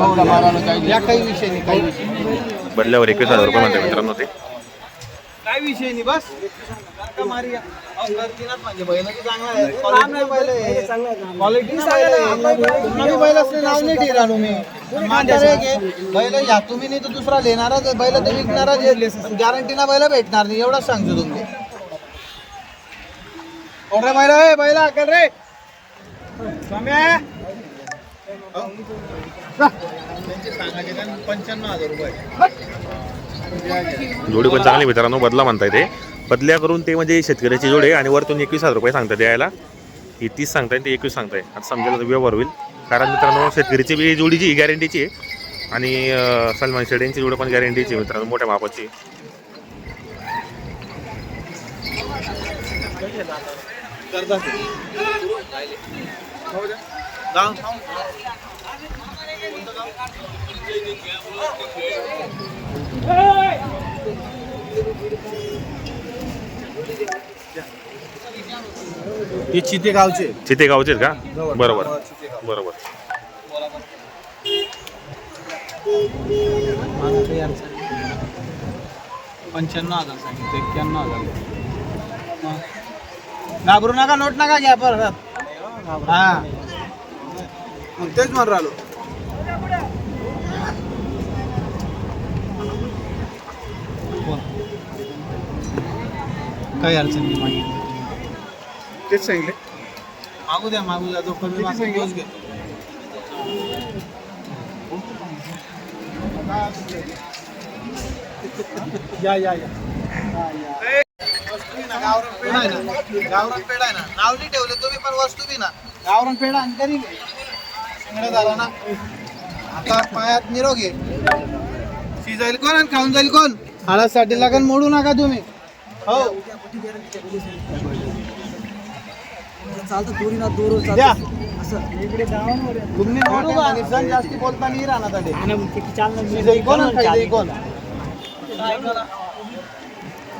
या. काही विषय नाही काही विषय नाही. बदल्यावर एकवीस हजार रुपये म्हणतात मित्रांनो ते. काही विषय नाही बस. बैल असले नाव नाही. बैल. या तुम्ही नाही तर दुसरा लेणारच बैल तर विकणारच गॅरंटी ना बैल भेटणार नाही. एवढंच सांगतो तुम्ही. कोण रे बैल? बैल कर रे. सम्या. जोडी पण चांगली मित्रांनो बदला म्हणताय ते बदल्या करून ते म्हणजे शेतकऱ्याची जोडे आहे आणि वरतून एकवीस हजार रुपये सांगतात द्यायला ही तीस सांगताय ते एकवीस सांगताय. आता समजायला तर व्यवहार होईल कारण मित्रांनो शेतकरीची बी जोडीची गॅरंटीची आहे आणि सलमान शेड यांची जोडी पण गॅरंटीची आहे मित्रांनो मोठ्या मापाची. हे चिते गावचे. चिते गावचे का? बरोबर. बरोबर. पंच्याण्णव हजार सांगितलं एक्क्याण्णव हजार. घाबरू नका नोट नका घ्या परत. हा. मग तेच म्हणून राहिलो. काही अडचण नाही. मागितली तेच सांगितले. मागू द्या मागू द्या. जो कमी मागतो तोच घेतो. या या या. वस्तू बी ना गावरान पेढा आहे ना. गावरान पेढा आहे ना नाव नाही ठेवले तुम्ही पण वस्तू बी ना. गावरान पेढा आणि आहे शिंगडा झाला ना. आता पायात निरोगी. शिजाईल कोण आणि खाऊन जाईल कोण? हळदसाठी लागण मोडू नका तुम्ही. हो. तुम्ही मोठे माणसं जास्ती बोलता नाही राहणार ताडे. कोण आणि खाई कोण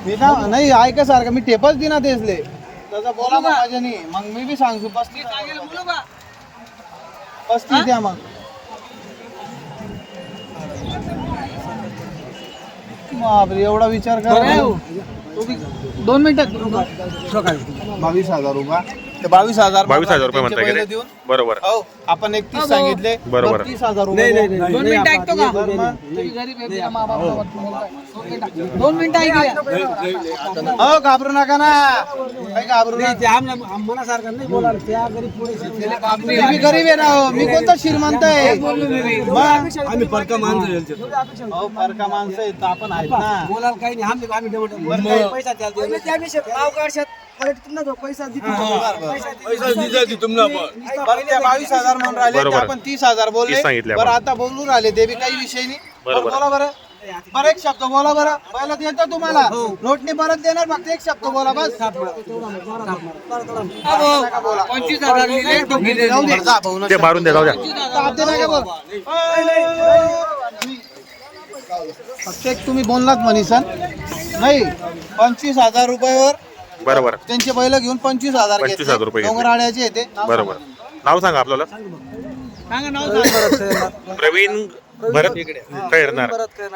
मी ना नाही ऐका सारखं मी टेपच दिना तेचले तसं बोला मग माझ्यानी मग मी बी सांगतो पस्तीस पस्तीस द्या मग. बापरे एवढा विचार करा. दोन मिनिटात बावीस हजार रुपये. ते बावीस हजार बावीस हजार रुपये म्हणताय का? देऊन. बरोबर. हो आपण एकतीस सांगितले. बरोबर. तीस हजार रुपये दोन मिनिटं ऐकतो का? बरं मग. दोन मिनिटं ऐकूया. हो घाबरू नका ना. काही घाबरू नका. मी गरीब आहे ना हो. मी कोणता श्रीमंत आहे? मग? आम्ही परका माणसं हो परका माणसं आहेत आपण आहेत ना. बोलायला काही नाही. आम्ही? पैसा काढशात जो पैसा बावीस हजार म्हणून राहिले ते बरोबर. आपण तीस हजार बोलले. तीस सांगितले बरं आपण. आता बोलून राहिले ते बी काही विषय नाही. बरोबर. बरं, बोला बरं. बरं एक शब्द बोला बरं. पहिला देतो तुम्हाला. नोटनी परत देणार फक्त एक शब्द बोला बस. नका बोला. जाऊ दे. जा, भाऊ, नका. ते मारून द्या जाऊ द्या ताप दे नका बोल. फक्त एक तुम्ही बोललात मनीसन नाही पंचवीस हजार रुपयावर बरोबर. त्यांचे बैल घेऊन पंचवीस हजार 25,000 रुपये घेतले. डोंगराळ्याचे येते. बरोबर. नाव सांगा आपल्याला. सांगा नाव सांगा. प्रवीण भरत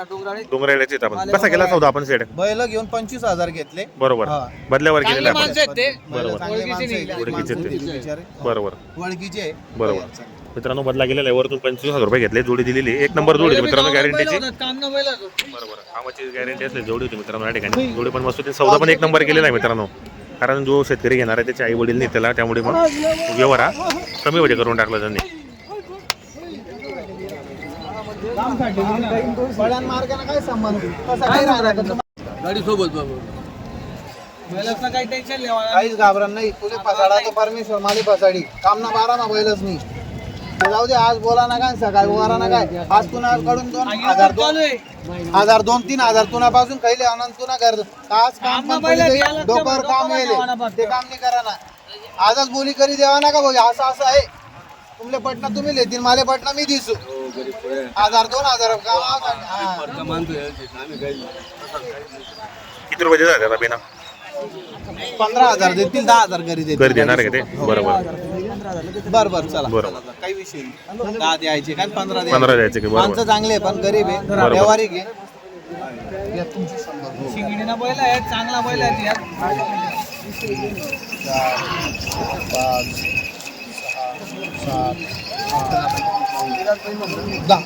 डोंगराळे. डोंगराळ्याचे. आहेत आपण. कसा केला सौदा आपण सेट? बैल घेऊन पंचवीस हजार घेतले. बरोबर. हा. बदल्यावर केलेला आपण. बैल बरोबर. चांगले माणसं आहेत. ओळखीचे ते. माणसं बिचारे. बरोबर. ओळखीचे. आहे. बरोबर मित्रांनो बदला गेलेला आहे. वरतून पंचवीस हजार रुपये घेतले जोडी दिलेली एक नंबर जोडी होती मित्रांनो गॅरंटीची बरोबर कामाची गॅरंटी असली जोडी होती मित्रांनो या ठिकाणी. जोडी पण मस्त सौदा पण एक नंबर केलेला आहे मित्रांनो. कारण जो शेतकरी घेणार आहे त्याचे आई वडील नाही त्याला त्यामुळे मग व्यवहार हा कमी वजे करून टाकला त्यांनी. तुम्हा- बैलाचं काही टेन्शन. काहीच घाबरण नाही. तुले फसाडा तो परमेश्वर माली फसाडी काम ना बारा ना बैलच नाही. ते जाऊ दे आज बोला ना काय सकाळी बोला ना काय आज तुला कडून दोन हजार दोन हजार दोन तीन हजार तुना पासून खाईले आनंद तुना कर. आज काम पण डोकं काम येले बघ. ते काम नाही करा ना आजच बोली करी देवा ना का भाऊ असं असं आहे. तुमले पटना तुम्ही लेतील माले पटना मी दिसू. हजार दोन हजार काम हा. किती रुपये देतात आता बिना? पंधरा हजार देतील दहा हजार घरी देतील. घरी देणार आहे का ते? बरोबर. बर बर चला. बरोबर. चला, काही विषय नाही. दहा द्यायचे काय पंधरा द्यायचे. पंधरा द्यायचे की बरोबर. माणसं चांगले आहे, पण गरीब आहे. व्यवहारिक आहे. या तुमचे शंभर. हो. शिंगडीना बैल आहे चांगला बैल आहे यात. दहा.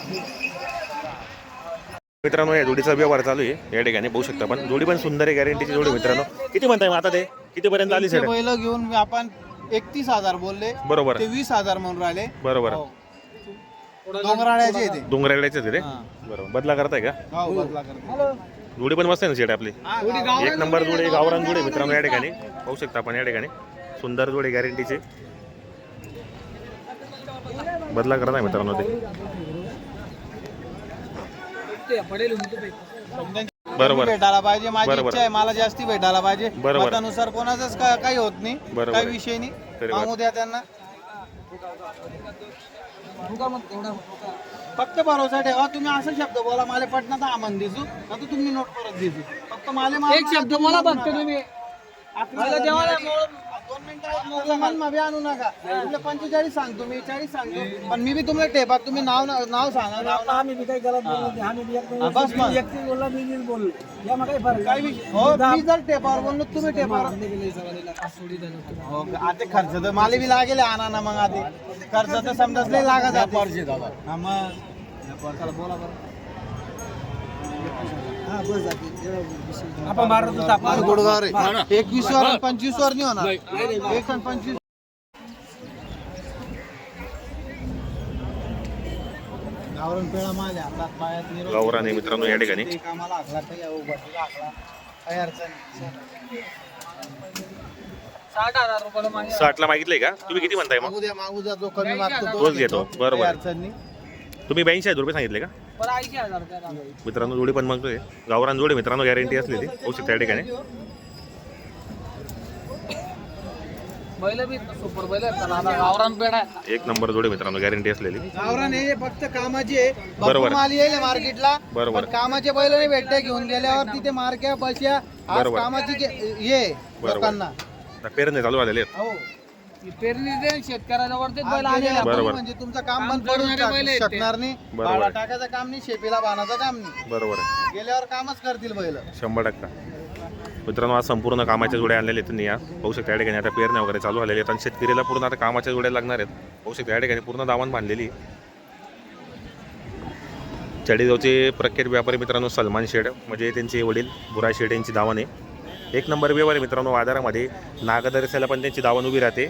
मित्रांनो या जोडीचा व्यवहार चालू आहे. या ठिकाणी पाहू शकता पण जोडी पण सुंदर आहे गॅरंटीची जोडी मित्रांनो. किती म्हणताय मग आता ते? कितीपर्यंत आली सर बैल घेऊन आपण एकतीस हजार बोलले. बरोबर. ते वीस हजार म्हणून राहिले. बरोबर. हो. डोंगराळ्याचे आहे ते. डोंगराळ्याचे ते हा. बरोबर. बदला करताय का? हो, बदला करतो. जोडी पण मस्त आहे ना शेट आपली? एक नंबर जोडी गावरान जोडी मित्रांनो या ठिकाणी. पाहू शकता आपण या ठिकाणी. सुंदर जोडी गॅरंटीचे बदला करत आहे मित्रांनो ते. पडेल बरोबर. भेटायला पाहिजे माझी बरोबर. इच्छा आहे मला जास्ती भेटायला पाहिजे. बरोबर. मतानुसार कोणाचंच का- काही होत नाही काही. विषय नाही. तरी मागू द्या त्यांना. फक्त भरोसा ठेवा. तुम्ही असं शब्द बोला मला पटना तर आमन दिसू आता तुम्ही नोट परत दिसू. फक्त मला एक शब्द मला बघतो तुम्ही. मला मनमध्ये आणू नका. तुला पंचेचाळीस सांगतो मी चाळीस सांगतो. पण मी बी तुम्हाला टेपात तुम्ही नाव नाव सांगा. नाव नाव आम्ही बी काही गलत बोललो नाही. आम्ही बी एक हा, बस मग. बोलला मी बोललो. या मग काही फरक काय विषय हो मी जर टेपावर बोललो तुम्ही टेपावर हो का? आता खर्च तर मला बी लागेल आणा ना मग आधी. खर्च तर समजाच लय लागत आहे. हा मग. चला, बोला बरं. हा आपण मारत होता माझं गुडगाव रे. एकवीस वर पंचवीस वर नाही होणार. एक आणि पंचवीस. गावरण पेळा माझ्या हातात पायात निरोप. गावरान आहे मित्रांनो या ठिकाणी. ते कामाला हाकला काही उभाटीला हाकला काही अडचण नाही. साठ हजार रुपयाला मागे साठला मागितलंय का? तुम्ही किती म्हणताय मग? मागू द्या मागू द्या. जो कमी मागतो तोच घेतो. बरोबर. काही अडचण नाही. तुम्ही ब्याऐंशी हजार रुपये सांगितले का? मित्रांनो जोडी पण मागतोय गावरान जोडी मित्रांनो गॅरंटी असलेली. पाहू शकता या ठिकाणी एक नंबर जोडी मित्रांनो गॅरंटी असलेली. गावरान हे फक्त कामाची आहे. बरोबर. माल येईल मार्केटला बरोबर. पण कामाचे बैल नाही भेटते घेऊन गेल्यावर तिथे मार्क्या बसया आज बरोबर. कामाची गे- हे आहे बरोबर. लोकांना. आता पेरणे चालू झालेले आहेत. ही. पेरणी दे शेतकऱ्याच्या वरतीच बैल आज आलेला गेले बरोबर. म्हणजे तुमचं काम काम बंद करून करणारे बैल आहेत ते. शकणार नाही. बरोबर. भाडा टाकायचं काम नाही शेपीला बाणाचं काम नाही. बरोबर आहे. गेल्यावर कामच करतील बैल. शंभर टक्का. मित्रांनो आज संपूर्ण कामाच्या जोड्या आणलेल्या आहेत त्यांनी या पाहू शकता या ठिकाणी आता पेरण्या वगैरे चालू झालेल्या आहेत आणि शेतकरीला पूर्ण आता कामाच्या जोड्या लागणार आहेत. पाहू शकता या ठिकाणी पूर्ण दावण बांधलेली. चाळीसगावचे प्रख्यात व्यापारी मित्रांनो सलमान शेड म्हणजे त्यांचे वडील बुरा शेड यांची दावण आहे. एक नंबर व्यवहार आहे मित्रांनो बाजारामध्ये नागदरसाला पण त्यांची दावण उभी राहते.